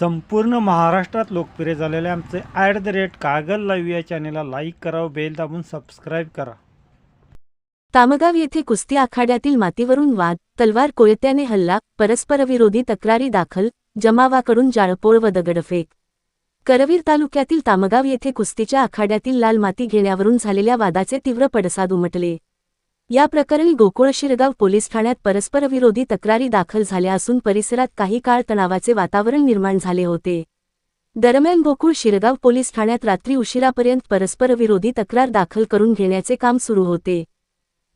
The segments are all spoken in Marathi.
संपूर्ण महाराष्ट्रात लोकप्रिय झालेले आमचे at the rate Kagal live या चॅनेलला लाईक करा व बेल दाबून सबस्क्राईब करा. तामगाव येथे कुस्ती आखाड्यातील मातीवरून वाद तलवार कोयत्याने हल्ला परस्परविरोधी तक्रारी दाखल जमावाकडून जाळपोळ व दगडफेक. करवीर तालुक्यातील तामगाव येथे कुस्तीच्या आखाड्यातील लाल माती घेण्यावरून झालेल्या वादाचे तीव्र पडसाद उमटले. या प्रकरणी गोकुळ शिरगाव पोलीस ठाण्यात परस्परविरोधी तक्रारी दाखल झाल्या असून परिसरात काही काळ तणावाचे वातावरण निर्माण झाले होते. दरम्यान गोकुळ शिरगाव पोलीस ठाण्यात रात्री उशिरापर्यंत परस्परविरोधी तक्रार दाखल करून घेण्याचे काम सुरू होते.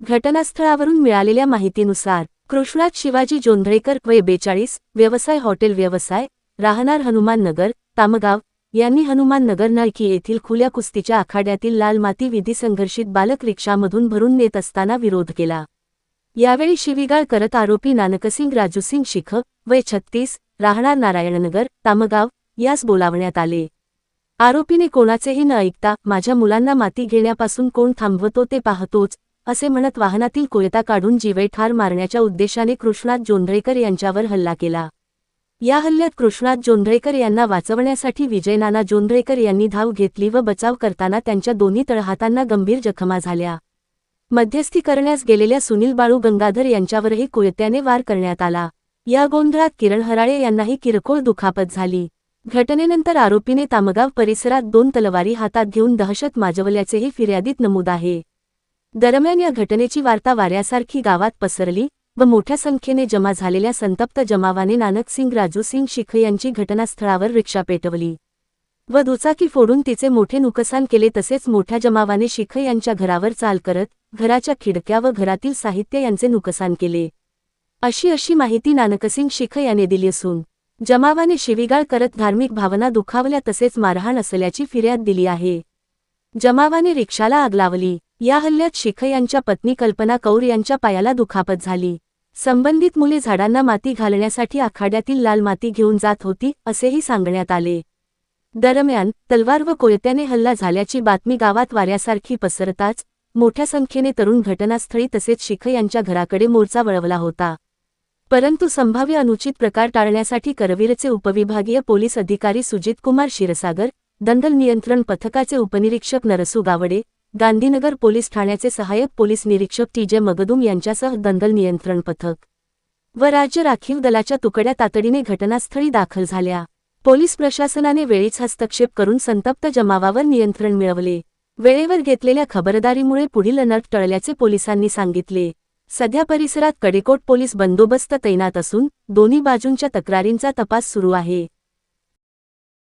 घटनास्थळावरून मिळालेल्या माहितीनुसार कृष्णात शिवाजी जोंधळेकर वय बेचाळीस व्यवसाय हॉटेल व्यवसाय राहणार हनुमान नगर तामगाव यांनी हनुमान नगर नळकी येथील खुल्या कुस्तीच्या आखाड्यातील लाल माती विधी संघर्षित बालक रिक्षामधून भरून नेत असताना विरोध केला. यावेळी शिवीगाळ करत आरोपी नानकसिंग राजूसिंग शिख वय छत्तीस राहणार नारायणनगर तामगाव यास बोलावण्यात आले. आरोपीने कोणाचेही न ऐकता माझ्या मुलांना माती घेण्यापासून कोण थांबवतो ते पाहतोच असे म्हणत वाहनातील कोयता काढून जीवे ठार मारण्याच्या उद्देशाने कृष्णात जोंधळेकर यांच्यावर हल्ला केला. या हल्ल्यात कृष्णात जोंधळेकर यांना वाचवण्यासाठी विजयनाना जोंधळेकर यांनी धाव घेतली व बचाव करताना त्यांच्या दोन्ही तळहातांना गंभीर जखमा झाल्या. मध्यस्थी करण्यास गेलेल्या सुनील बाळू गंगाधर यांच्यावरही कोयत्याने वार करण्यात आला. या गोंधळात किरण हराळे यांनाही किरकोळ दुखापत झाली. घटनेनंतर आरोपीने तामगाव परिसरात दोन तलवारी हातात घेऊन दहशत माजवल्याचेही फिर्यादीत नमूद आहे. दरम्यान या घटनेची वार्ता वाऱ्यासारखी गावात पसरली व मोठ्या संख्येने जमा झालेल्या संतप्त जमावाने नानक सिंग राजू सिंग शिख यांची घटनास्थळावर रिक्षा पेटवली व दुचाकी फोडून तिचे मोठे नुकसान केले. तसेच मोठ्या जमावाने शिख यांच्या घरावर चाल करत घराच्या खिडक्या व घरातील साहित्य यांचे नुकसान केले. अशी अशी माहिती नानकसिंग शिख याने दिली असून जमावाने शिवीगाळ करत धार्मिक भावना दुखावल्या तसेच मारहाण असल्याची फिर्याद दिली आहे. जमावाने रिक्षाला आग लावली. या हल्ल्यात शिख यांच्या पत्नी कल्पना कौर यांच्या पायाला दुखापत झाली. संबंधित मुले झाडांना माती घालण्यासाठी आखाड्यातील लाल माती घेऊन जात होती असेही सांगण्यात आले. दरम्यान तलवार व कोयत्याने हल्ला झाल्याची बातमी गावात वाऱ्यासारखी पसरताच मोठ्या संख्येने तरुण घटनास्थळी तसेच शिख यांच्या घराकडे मोर्चा वळवला होता. परंतु संभाव्य अनुचित प्रकार टाळण्यासाठी करवीरचे उपविभागीय पोलीस अधिकारी सुजित कुमार क्षीरसागर दंडल नियंत्रण पथकाचे उपनिरीक्षक नरसू गावडे गांधीनगर पोलीस ठाण्याचे सहाय्यक पोलीस निरीक्षक टी जे मगदुम यांच्यासह दंगल नियंत्रण पथक व राज्य राखीव दलाच्या तुकड्या तातडीने घटनास्थळी दाखल झाल्या. पोलीस प्रशासनाने वेळीच हस्तक्षेप करून संतप्त जमावावर नियंत्रण मिळवले. वेळेवर घेतलेल्या खबरदारीमुळे पुढील अनर्थ टळल्याचे पोलिसांनी सांगितले. सध्या परिसरात कडेकोट पोलीस बंदोबस्त तैनात असून दोन्ही बाजूंच्या तक्रारींचा तपास सुरू आहे.